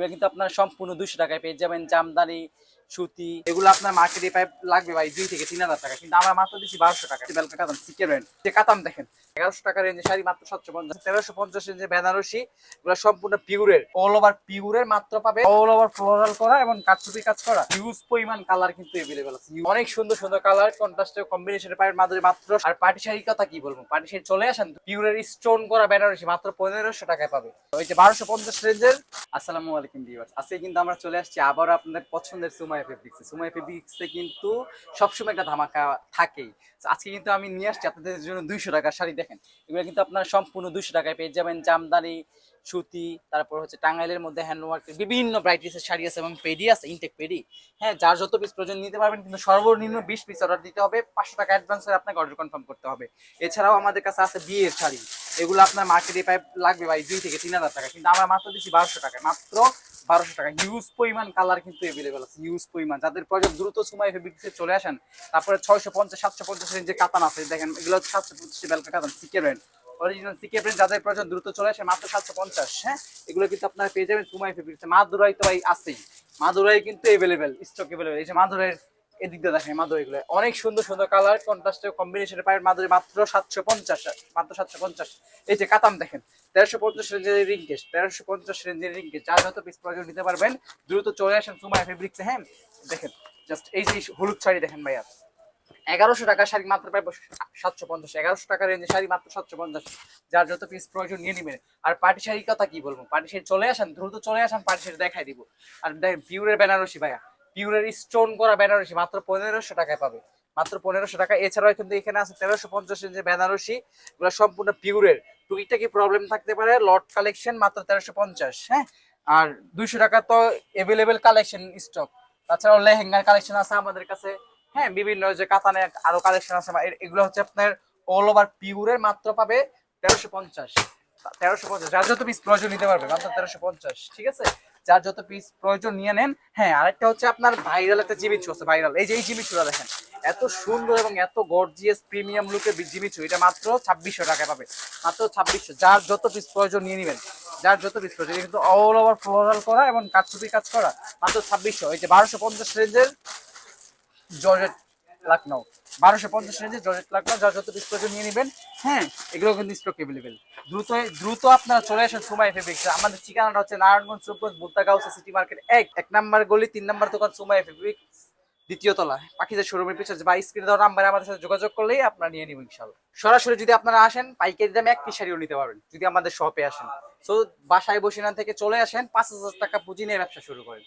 এগুলো কিন্তু আপনার সম্পূর্ণ দুশো টাকায় পেয়ে যাবেন জামদানি সুতি, এগুলো আপনার মার্কেটে পাইপ লাগবে ভাই দুই থেকে তিন হাজার টাকা। কিন্তু আমরা মাত্র দিচ্ছি বারোশো টাকা। কাতাম দেখেন, এগারোশো টাকা রেঞ্জে শাড়ি মাত্র সাতশো পঞ্চাশ। তেরোশো পঞ্চাশ রেঞ্জে বেনারসি, এগুলো সম্পূর্ণ পিউরের অল ওভার পিউরের মাত্র পাবে অল ওভার ফ্লোরাল করা এবং কাঠচুপি কাজ করা। হিউজ পরিমাণ কালার কিন্তু এভেলেবেল আছে। অনেক সুন্দর সুন্দর কালার কন্ট্রাস্টের কম্বিনেশনের পায়ের মাধ্যমে মাত্র। আর পার্টি শাড়ির কথা কি বলব? পার্টি শাড়ি চলে আসেন পিউরের স্টোন করা বেনারসি মাত্র পনেরোশো টাকায় পাবে ওই যে বারোশো পঞ্চাশ রেঞ্জের আসসালামু আলাইকুম ভিউয়ার্স আজকে কিন্তু আমরা চলে আসছি আবার আপনাদের পছন্দের সুমাই ফেব্রিক্সে সুমাই ফেব্রিক্সে কিন্তু সবসময় একটা ধামাকা থাকেই। আজকে কিন্তু আমি নিয়ে আসছি আপনাদের জন্য দুইশো টাকার শাড়ি, দেখেন। এগুলো কিন্তু আপনার সম্পূর্ণ দুইশো টাকায় পেয়ে যাবেন। জামদানি, সুতি, তারপর হচ্ছে টাঙ্গাইলের মধ্যে হ্যান্ডওয়ার্কের বিভিন্ন ব্রাইটিসের শাড়ি আছে এবং পেডি আছে ইনটেক পেডি হ্যাঁ যার যত পিস প্রয়োজন নিতে পারবেন কিন্তু সর্বনিম্ন বিশ পিস অর্ডার দিতে হবে। পাঁচশো টাকা অ্যাডভান্স আপনাকে অর্ডার কনফার্ম করতে হবে। এছাড়াও আমাদের কাছে আছে বিয়ের শাড়ি। এগুলো আপনার মার্কেটে পাইপ লাগবে ভাই দুই থেকে তিন হাজার টাকা। কিন্তু আমরা মাত্র দিচ্ছি বারোশো টাকা, মাত্র বারোশো টাকা। হিউজ পরিমাণ কালার কিন্তু এভেলেবেল আছে হিউজ পরিমাণ। যাদের প্রয়োজন দ্রুত সময় ফেব্রিক্সে চলে আসেন, তারপরে ছয়শো পঞ্চাশ, সাতশো পঞ্চাশ রেঞ্জের কাতান আছে, দেখেন এগুলো সাতশো পঞ্চাশ বেলকা কাতান CK brand original CK brand যাদের প্রয়োজন দ্রুত চলে আসে মাত্র সাতশো পঞ্চাশ হ্যাঁ? এগুলো কিন্তু আপনারা পেয়ে যাবেন সময় ফেব্রিক্সে মাদুরাই তো ভাই আছেই, মাদুরাই কিন্তু এভেলেবেল স্টক এভেলেবেল এই যে মাদুরের এদিক দিয়ে দেখেন অনেক সুন্দর সুন্দর কালার মাদুরি মাত্র সাতশো পঞ্চাশ মাত্র সাতশো পঞ্চাশ। এই যে কাতাম দেখেন, তেরোশো পঞ্চাশ রেঞ্জের তেরোশো পঞ্চাশ রেঞ্জের যার যত পিস প্রয়োজন নিতে পারবেন, দ্রুত চলে আসেন সুমায় হ্যাঁ? দেখেন জাস্ট এই যে হলুদ শাড়ি দেখেন ভাইয়া। এগারোশো টাকার শাড়ি মাত্র সাতশো পঞ্চাশ, এগারোশো টাকার রেঞ্জের শাড়ি মাত্র সাতশো পঞ্চাশ। যার যত পিস প্রয়োজন নিয়ে নেবেন। আর পার্টি শাড়ির কথা কি বলব? পার্টি শাড়ি চলে আসেন, দ্রুত চলে আসেন পার্টি শাড়ি দেখাই দিব। আর দেখেন পিউরের বেনারসি ভাইয়া পিউরের স্টোন করা বেনারসি, মাত্র পনেরোশো টাকায় পাবে। মাত্র পনেরোশো টাকা। এছাড়াও কিন্তু এখানে আছে তেরোশো পঞ্চাশ রেঞ্জের বেনারসি। এগুলো সম্পূর্ণ পিউরের। টুকিটাকি প্রবলেম থাকতে পারে? লট কালেকশন মাত্র তেরোশো পঞ্চাশ হ্যাঁ? আর দুইশো টাকা তো এভেলেবেল কালেকশন স্টক তাছাড়াও লেহেঙ্গার কালেকশন আছে আমাদের কাছে। হ্যাঁ বিভিন্ন যে কাতানে আরও কালেকশন আছে। এগুলো হচ্ছে আপনার অল ওভার পিউরের মাত্র পাবে তেরোশো পঞ্চাশ। তেরোশো পঞ্চাশ। যার যত পিস প্রয়োজন নিতে পারবে, মাত্র তেরোশো পঞ্চাশ, ঠিক আছে? যার যত পিস প্রয়োজন নিয়ে নেন হ্যাঁ আরেকটা হচ্ছে আপনার ভাইরাল একটা জিমিচু আছে ভাইরাল এই যে এই জিমিচুরা দেখেন, এত সুন্দর এবং এত গর্জিয়াস প্রিমিয়াম লুকের জিমিচু এটা মাত্র ছাব্বিশশো টাকা পাবে। মাত্র ছাব্বিশশো, যার যত পিস প্রয়োজন নিয়ে নেবেন, যার যত পিস প্রয়োজন কিন্তু অল ওভার ফ্লোরাল করা এবং কাঠচুপি কাজ করা, মাত্র ছাব্বিশশো। এই যে বারোশো পঞ্চাশ রেঞ্জের জর্জেট বারোশো পঞ্চাশ রেঞ্জে জর্জেট যার যত নিয়ে নেবেন হ্যাঁ এগুলো কিন্তু স্টক এভেলেবেল দ্রুত দ্রুত আপনারা চলে আসেন সুমাই ফেব্রিক্স আমাদের ঠিকানাটা হচ্ছে নারায়ণগঞ্জ সিটি মার্কেট এক। এক গলি, তিন দোকান সুমাই ফেব্রিক্স দ্বিতীয় তলা। পাখিদের শোরুমের পিছনে বা স্ক্রিনে নাম্বারে আমাদের সাথে যোগাযোগ করলেই আপনারা নিয়ে নিবেন ইনশাল্লাহ সরাসরি যদি আপনারা আসেন, পাইকারি দামে এক পিস শাড়িও নিতে পারবেন, যদি আমাদের শপে আসেন। সো বাসায় বসে না থেকে চলে আসেন, পাঁচ হাজার টাকা পুঁজি নিয়ে ব্যবসা শুরু করেন।